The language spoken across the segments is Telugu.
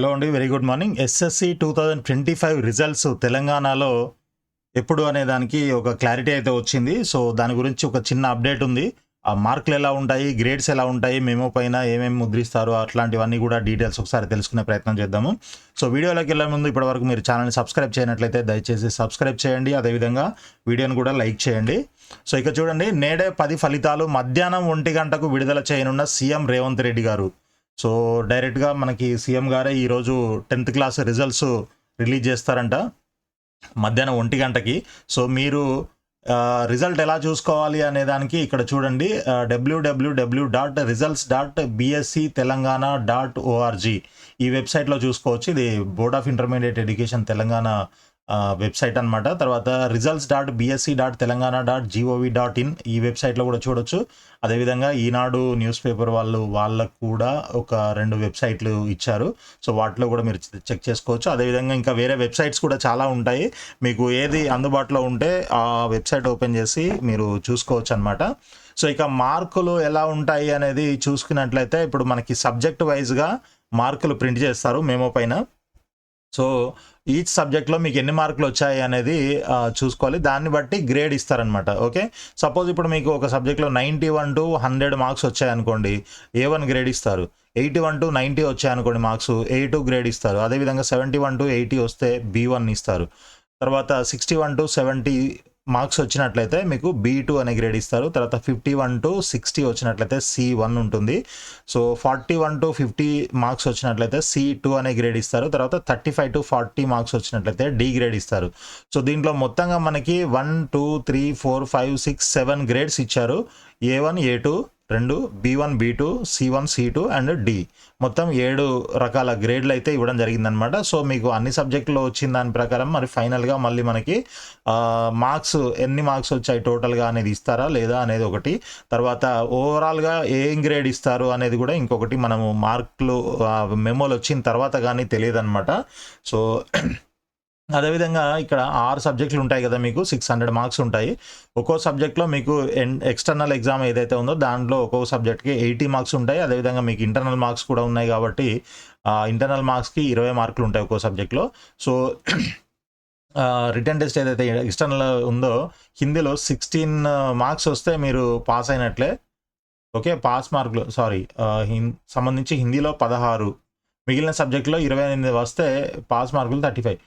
హలో అండి very good morning. SSC two thousand twenty five results తెలంగాణలో ఎప్పుడు అనే దానికి ఒక క్లారిటీ అయితే వచ్చింది. సో దాని గురించి ఒక చిన్న అప్డేట్ ఉంది. ఆ మార్కులు ఎలా ఉంటాయి గ్రేడ్స్ ఎలా ఉంటాయి మేము పైన ఏమేమి ముద్రిస్తారు అట్లాంటివన్నీ కూడా డీటెయిల్స్ ఒకసారి తెలుసుకునే ప్రయత్నం చేద్దాము. సో వీడియోలోకి వెళ్ళే ముందు ఇప్పటివరకు మీరు ఛానల్ని సబ్స్క్రైబ్ చేయనట్లయితే దయచేసి సబ్స్క్రైబ్ చేయండి. అదేవిధంగా వీడియోని కూడా లైక్ చేయండి. సో ఇక చూడండి నేడే పది ఫలితాలు మధ్యాహ్నం ఒంటి గంటకు విడుదల చేయనున్న సీఎం రేవంత్ రెడ్డి గారు. సో డైరెక్ట్గా మనకి సీఎం గారే ఈరోజు టెన్త్ క్లాస్ రిజల్ట్స్ రిలీజ్ చేస్తారంట మధ్యాహ్నం ఒంటి గంటకి. సో మీరు రిజల్ట్ ఎలా చూసుకోవాలి అనే దానికి ఇక్కడ చూడండి. WWW dot results dot BSC Telangana dot ORG ఈ వెబ్సైట్లో చూసుకోవచ్చు. ఇది board of intermediate education Telangana website అనమాట తర్వాత results dot BSC dot Telangana dot GOV dot in ఈ వెబ్సైట్లో కూడా చూడొచ్చు. అదేవిధంగా ఈనాడు న్యూస్ పేపర్ వాళ్ళు వాళ్ళకు కూడా ఒక రెండు వెబ్సైట్లు ఇచ్చారు. సో వాటిలో కూడా మీరు చెక్ చేసుకోవచ్చు. అదేవిధంగా ఇంకా వేరే వెబ్సైట్స్ కూడా చాలా ఉంటాయి. మీకు ఏది అందుబాటులో ఉంటే ఆ వెబ్సైట్ ఓపెన్ చేసి మీరు చూసుకోవచ్చు అనమాట సో ఇక మార్కులు ఎలా ఉంటాయి అనేది చూసుకున్నట్లయితే ఇప్పుడు మనకి సబ్జెక్ట్ వైజ్గా మార్కులు ప్రింట్ చేస్తారు మేమో పైన. సో ఈచ్ సబ్జెక్ట్లో మీకు ఎన్ని మార్కులు వచ్చాయి అనేది చూసుకోవాలి. దాన్ని బట్టి గ్రేడ్ ఇస్తారనమాట ఓకే? సపోజ్ ఇప్పుడు మీకు ఒక సబ్జెక్ట్లో ninety one to hundred marks వచ్చాయనుకోండి A one grade ఇస్తారు? ఎయిటీ వన్ టు నైంటీ వచ్చాయనుకోండి మార్క్స్ ఏ టూ గ్రేడ్ ఇస్తారు? అదేవిధంగా సెవెంటీ వన్ టు ఎయిటీ వస్తే బీ వన్ ఇస్తారు. తర్వాత sixty one to seventy marks వచ్చినట్లయితే మీకు బీ టూ అనే గ్రేడ్ ఇస్తారు. తర్వాత ఫిఫ్టీ వన్ టు సిక్స్టీ వచ్చినట్లయితే సి వన్ ఉంటుంది. So forty one to fifty marks వచ్చినట్లయితే సి టూ అనే గ్రేడ్ ఇస్తారు. తర్వాత thirty five to forty marks వచ్చినట్లయితే డి గ్రేడ్ ఇస్తారు. సో దీంట్లో మొత్తంగా మనకి one two three four five six seven grades ఇచ్చారు. ఏ వన్ ఏ టూ రెండు B one B two C one C two and D. మొత్తం ఏడు రకాల గ్రేడ్లు అయితే ఇవ్వడం జరిగిందనమాట సో మీకు అన్ని సబ్జెక్టులో వచ్చిన దాని ప్రకారం మరి ఫైనల్గా మళ్ళీ మనకి మార్క్స్ ఎన్ని మార్క్స్ వచ్చాయి టోటల్గా అనేది ఇస్తారా లేదా అనేది ఒకటి. తర్వాత ఓవరాల్గా ఏం గ్రేడ్ ఇస్తారు అనేది కూడా ఇంకొకటి మనము మార్కులు మెమోలు వచ్చిన తర్వాత కానీ తెలియదు అనమాట సో అదేవిధంగా ఇక్కడ ఆరు సబ్జెక్టులు ఉంటాయి కదా మీకు సిక్స్ హండ్రెడ్ మార్క్స్ ఉంటాయి. ఒక్కో సబ్జెక్ట్లో మీకు ఎన్ ఎక్స్టర్నల్ ఎగ్జామ్ ఏదైతే ఉందో దాంట్లో ఒక్కో సబ్జెక్ట్కి ఎయిటీ మార్క్స్ ఉంటాయి. అదేవిధంగా మీకు ఇంటర్నల్ మార్క్స్ కూడా ఉన్నాయి కాబట్టి ఇంటర్నల్ మార్క్స్కి ఇరవై మార్కులు ఉంటాయి ఒక్కో సబ్జెక్ట్లో. సో రిటర్న్ టెస్ట్ ఏదైతే ఎక్స్టర్నల్ ఉందో హిందీలో సిక్స్టీన్ మార్క్స్ వస్తే మీరు పాస్ అయినట్లే. ఓకే పాస్ మార్కులు సారీ హిం సంబంధించి హిందీలో పదహారు. మిగిలిన సబ్జెక్టులో ఇరవై ఎనిమిది వస్తే పాస్ మార్కులు థర్టీ ఫైవ్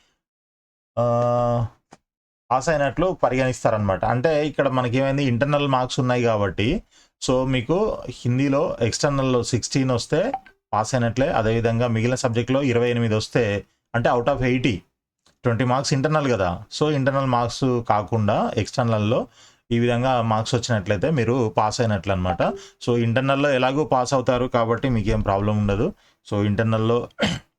పాస్ అయినట్లు పరిగణిస్తారనమాట అంటే ఇక్కడ మనకి ఏమైంది ఇంటర్నల్ మార్క్స్ ఉన్నాయి కాబట్టి. సో మీకు హిందీలో ఎక్స్టర్నల్లో సిక్స్టీన్ వస్తే పాస్ అయినట్లే అదేవిధంగా మిగిలిన సబ్జెక్ట్లో ఇరవై ఎనిమిది వస్తే అంటే out of eighty twenty marks internal కదా. సో ఇంటర్నల్ మార్క్స్ కాకుండా ఎక్స్టర్నల్లో ఈ విధంగా మార్క్స్ వచ్చినట్లయితే మీరు పాస్ అయినట్లు అనమాట సో ఇంటర్నల్లో ఎలాగో పాస్ అవుతారు కాబట్టి మీకు ఏం ప్రాబ్లం ఉండదు. సో ఇంటర్నల్లో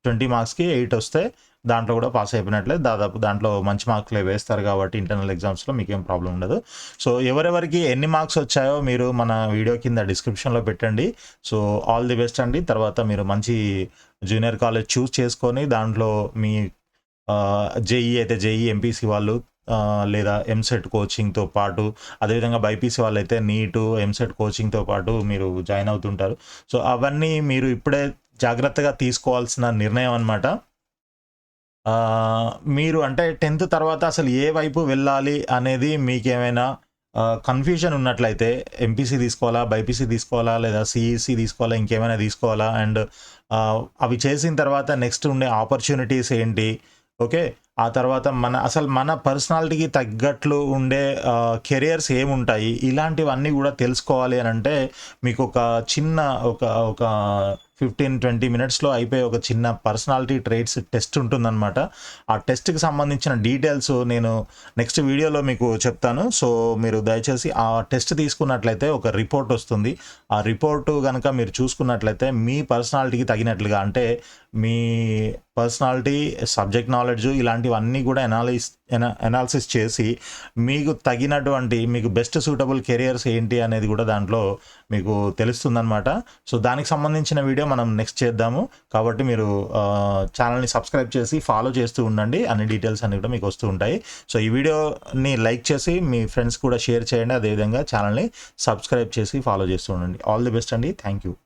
ట్వంటీ మార్క్స్కి ఎయిట్ వస్తే దాంట్లో కూడా పాస్ అయిపోయినట్లే. దాదాపు దాంట్లో మంచి మార్కులు వేస్తారు కాబట్టి ఇంటర్నల్ ఎగ్జామ్స్లో మీకు ప్రాబ్లం ఉండదు. సో ఎవరెవరికి ఎన్ని మార్క్స్ వచ్చాయో మీరు మన వీడియో కింద డిస్క్రిప్షన్లో పెట్టండి. సో ఆల్ ది బెస్ట్ అండి. తర్వాత మీరు మంచి జూనియర్ కాలేజ్ చూస్ చేసుకొని దాంట్లో మీ జేఈ అయితే జేఈ ఎంపీసీ వాళ్ళు లేదా ఎంసెట్ కోచింగ్తో పాటు అదేవిధంగా బైపీసీ వాళ్ళు అయితే నీటు ఎంసెట్ కోచింగ్తో పాటు మీరు జాయిన్ అవుతుంటారు. సో అవన్నీ మీరు ఇప్పుడే జాగ్రత్తగా తీసుకోవాల్సిన నిర్ణయం అనమాట మీరు అంటే టెన్త్ తర్వాత అసలు ఏ వైపు వెళ్ళాలి అనేది మీకేమైనా కన్ఫ్యూజన్ ఉన్నట్లయితే ఎంపీసీ తీసుకోవాలా బైపీసీ తీసుకోవాలా లేదా సిఈసీ తీసుకోవాలా ఇంకేమైనా తీసుకోవాలా? అండ్ అవి చేసిన తర్వాత నెక్స్ట్ ఉండే ఆపర్చునిటీస్ ఏంటి? ఓకే? ఆ తర్వాత మన అసలు మన పర్సనాలిటీకి తగ్గట్లు ఉండే కెరియర్స్ ఏముంటాయి? ఇలాంటివన్నీ కూడా తెలుసుకోవాలి అని అంటే మీకు ఒక చిన్న ఒక ఒక ఫిఫ్టీన్ ట్వంటీ మినిట్స్లో అయిపోయే ఒక చిన్న పర్సనాలిటీ ట్రేడ్స్ టెస్ట్ ఉంటుందన్నమాట. ఆ టెస్ట్కి సంబంధించిన డీటెయిల్స్ నేను నెక్స్ట్ వీడియోలో మీకు చెప్తాను. సో మీరు దయచేసి ఆ టెస్ట్ తీసుకున్నట్లయితే ఒక రిపోర్ట్ వస్తుంది. ఆ రిపోర్ట్ కనుక మీరు చూసుకున్నట్లయితే మీ పర్సనాలిటీకి తగినట్లుగా అంటే మీ పర్సనాలిటీ సబ్జెక్ట్ నాలెడ్జ్ ఇలాంటివన్నీ కూడా ఎనాలిస్ అనాలిసిస్ చేసి మీకు తగినటువంటి మీకు బెస్ట్ సూటబుల్ కెరియర్స్ ఏంటి అనేది కూడా దాంట్లో మీకు తెలుస్తుందనమాట సో దానికి సంబంధించిన వీడియో మనం నెక్స్ట్ చేద్దాము. కాబట్టి మీరు ఛానల్ని సబ్స్క్రైబ్ చేసి ఫాలో చేస్తూ ఉండండి. అన్ని డీటెయిల్స్ అన్ని కూడా మీకు వస్తూ ఉంటాయి. సో ఈ వీడియోని లైక్ చేసి మీ ఫ్రెండ్స్ కూడా షేర్ చేయండి. అదేవిధంగా ఛానల్ని సబ్స్క్రైబ్ చేసి ఫాలో చేస్తూ ఉండండి. ఆల్ ది బెస్ట్ అండి. Thank you